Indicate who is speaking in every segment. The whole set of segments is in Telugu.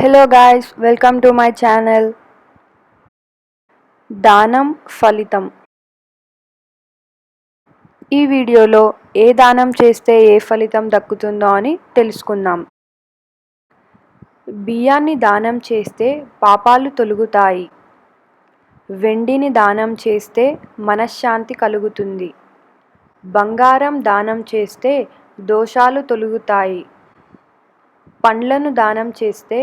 Speaker 1: Hello guys welcome to my channel దానం ఫలితం. ఈ వీడియోలో ఏ దానం చేస్తే ఏ ఫలితం దక్కుతుందో అని తెలుసుకుందాం. బియ్యాన్ని దానం చేస్తే పాపాలు తొలుగుతాయి. వెండిని దానం చేస్తే మనశ్శాంతి కలుగుతుంది. బంగారం దానం చేస్తే దోషాలు తొలుగుతాయి. పండ్లను దానం చేస్తే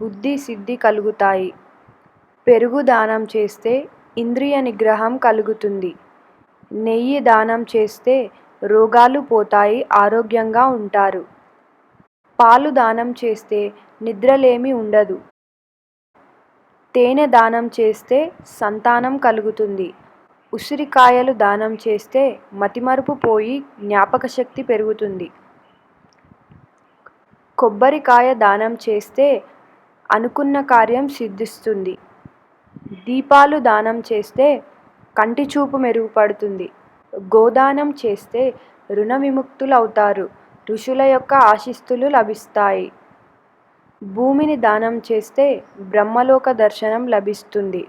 Speaker 1: బుద్ధి సిద్ధి కలుగుతాయి. పెరుగు దానం చేస్తే ఇంద్రియ నిగ్రహం కలుగుతుంది. నెయ్యి దానం చేస్తే రోగాలు పోతాయి ఆరోగ్యంగా ఉంటారు. పాలు దానం చేస్తే నిద్రలేమి ఉండదు. తేనె దానం చేస్తే సంతానం కలుగుతుంది. ఉసిరికాయలు దానం చేస్తే మతిమరుపు పోయి జ్ఞాపక శక్తి పెరుగుతుంది. కొబ్బరికాయ దానం చేస్తే అనుకున్న కార్యం సిద్ధిస్తుంది. దీపాలు దానం చేస్తే కంటి చూపు మెరుగుపడుతుంది. గోదానం చేస్తే రుణ విముక్తులవుతారు ఋషుల యొక్క ఆశిస్తులు లభిస్తాయి. భూమిని దానం చేస్తే బ్రహ్మలోక దర్శనం లభిస్తుంది.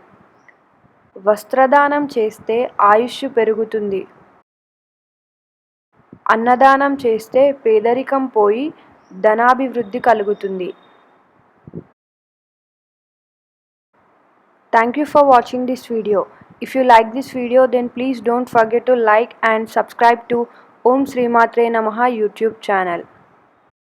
Speaker 1: వస్త్రదానం చేస్తే ఆయుష్ పెరుగుతుంది. అన్నదానం చేస్తే పేదరికం పోయి ధనాభివృద్ధి కలుగుతుంది. Thank you for watching this video. If you like this video then please don't forget to like and subscribe to Om Sri Namaha YouTube channel.